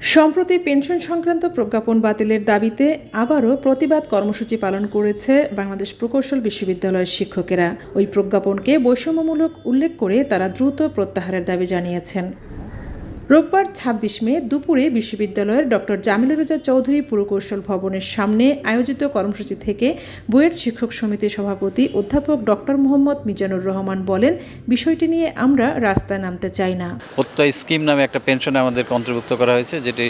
সম্প্রতি পেনশন সংক্রান্ত প্রজ্ঞাপন বাতিলের দাবিতে আবারও প্রতিবাদ কর্মসূচি পালন করেছে বাংলাদেশ প্রকৌশল বিশ্ববিদ্যালয়ের শিক্ষকেরা। ওই প্রজ্ঞাপনকে বৈষম্যমূলক উল্লেখ করে তারা দ্রুত প্রত্যাহারের দাবি জানিয়েছেন। রোববার ছাব্বিশ মে দুপুরে বিশ্ববিদ্যালয়ের ডক্টর জামিলুর রেজা চৌধুরী পুরকৌশল ভবনের সামনে আয়োজিত কর্মসূচি থেকে বুয়েট শিক্ষক সমিতির সভাপতি অধ্যাপক ডক্টর মোহাম্মদ মিজানুর রহমান বলেন, বিষয়টি নিয়ে আমরা রাস্তায় নামতে চাই না। প্রত্যয় স্কিম নামে একটা পেনশন আমাদেরকে অন্তর্ভুক্ত করা হয়েছে, যেটি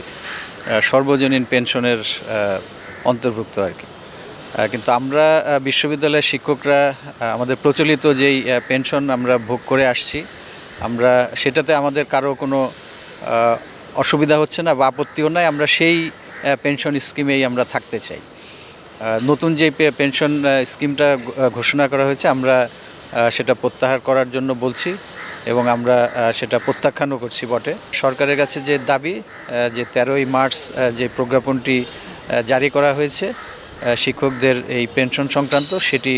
সর্বজনীন পেনশনের অন্তর্ভুক্ত আর কি। কিন্তু আমরা বিশ্ববিদ্যালয়ের শিক্ষকরা আমাদের প্রচলিত যেই পেনশন আমরা ভোগ করে আসছি, আমরা সেটাতে আমাদের কারও কোনো অসুবিধা হচ্ছে না বা আপত্তিও নাই, আমরা সেই পেনশন স্কিমেই আমরা থাকতে চাই। নতুন যে পেনশন স্কিমটা ঘোষণা করা হয়েছে, আমরা সেটা প্রত্যাহার করার জন্য বলছি এবং আমরা সেটা প্রত্যাখ্যানও করছি বটে। সরকারের কাছে যে দাবি যে তেরোই মার্চ যে প্রজ্ঞাপনটি জারি করা হয়েছে শিক্ষকদের এই পেনশন সংক্রান্ত, সেটি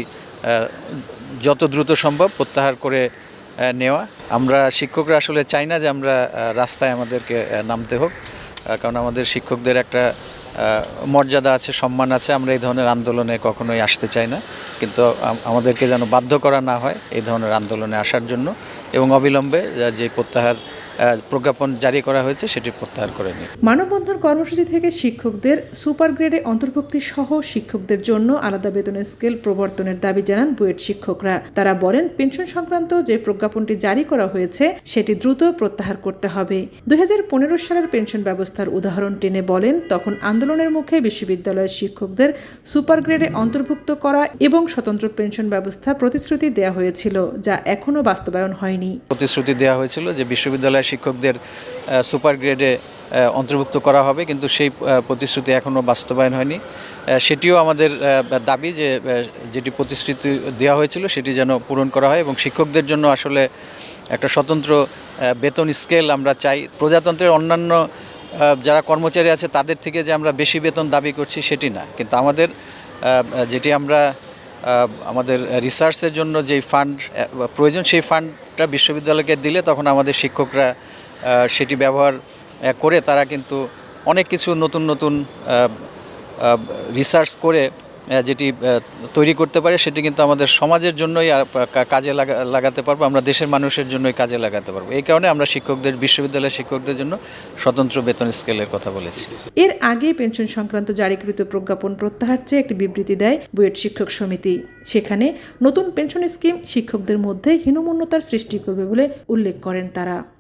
যত দ্রুত সম্ভব প্রত্যাহার করে নেওয়া। আমরা শিক্ষকরা আসলে চাই না যে আমরা রাস্তায় আমাদেরকে নামতে হোক কারণ আমাদের শিক্ষকদের একটা মর্যাদা আছে, সম্মান আছে। আমরা এই ধরনের আন্দোলনে কখনোই আসতে চাই না। কিন্তু আমাদেরকে যেন বাধ্য করা না হয় এই ধরনের আন্দোলনে আসার জন্য এবং অবিলম্বে যে প্রত্যাহার প্রজ্ঞাপন জারি করা হয়েছে সেটি প্রত্যাহার করে নিই মানববন্ধন কর্মসূচি থেকে শিক্ষকদের সুপার গ্রেডে অন্তর্ভুক্তি সহ শিক্ষকদের জন্য আলাদা বেতনের স্কেল প্রবর্তনের দাবি জানান বুয়েট শিক্ষকরা। তারা বলেন পেনশন সংক্রান্ত যে প্রজ্ঞাপনটি জারি করা হয়েছে সেটি দ্রুত প্রত্যাহার করতে হবে। দুই সালের পেনশন ব্যবস্থার উদাহরণ টেনে বলেন তখন আন্দোলনের মুখে বিশ্ববিদ্যালয়ের শিক্ষকদের সুপার গ্রেডে অন্তর্ভুক্ত করা এবং স্বতন্ত্র পেনশন ব্যবস্থা প্রতিশ্রুতি দেওয়া হয়েছিল যা এখনও বাস্তবায়ন হয়নি। প্রতিশ্রুতি দেওয়া হয়েছিল যে বিশ্ববিদ্যালয়ের শিক্ষকদের সুপার গ্রেডে অন্তর্ভুক্ত করা হবে, কিন্তু সেই প্রতিশ্রুতি এখনও বাস্তবায়ন হয়নি। সেটিও আমাদের দাবি যে যেটি প্রতিশ্রুতি দেওয়া হয়েছিল সেটি যেন পূরণ করা হয় এবং শিক্ষকদের জন্য আসলে একটা স্বতন্ত্র বেতন স্কেল আমরা চাই। প্রজাতন্ত্রের অন্যান্য যারা কর্মচারী আছে তাদের থেকে যে আমরা বেশি বেতন দাবি করছি সেটি না। কিন্তু আমাদের যেটি আমরা আমাদের রিসার্চের জন্য যেই ফান্ড প্রয়োজন সেই ফান্ডটা বিশ্ববিদ্যালয়কে দিলে তখন আমাদের শিক্ষকরা সেটি ব্যবহার করে তারা কিন্তু অনেক কিছু নতুন নতুন রিসার্চ করে যেটি তৈরি করতে পারে সেটি কিন্তু আমাদের সমাজের জন্যই কাজে লাগা- লাগাতে পারব, আমরা দেশের মানুষের জন্যই কাজে লাগাতে পারব। এই কারণে আমরা শিক্ষকদের, বিশ্ববিদ্যালয়ের শিক্ষকদের জন্য স্বতন্ত্র বেতন স্কেলের কথা বলেছি। এর আগে পেনশন সংক্রান্ত জারিকৃত প্রজ্ঞাপন প্রত্যাহার চেয়ে একটি বিবৃতি দেয় বুয়েট শিক্ষক সমিতি। সেখানে নতুন পেনশন স্কিম শিক্ষকদের মধ্যে হীনমন্যতার সৃষ্টি করবে বলে উল্লেখ করেন তারা।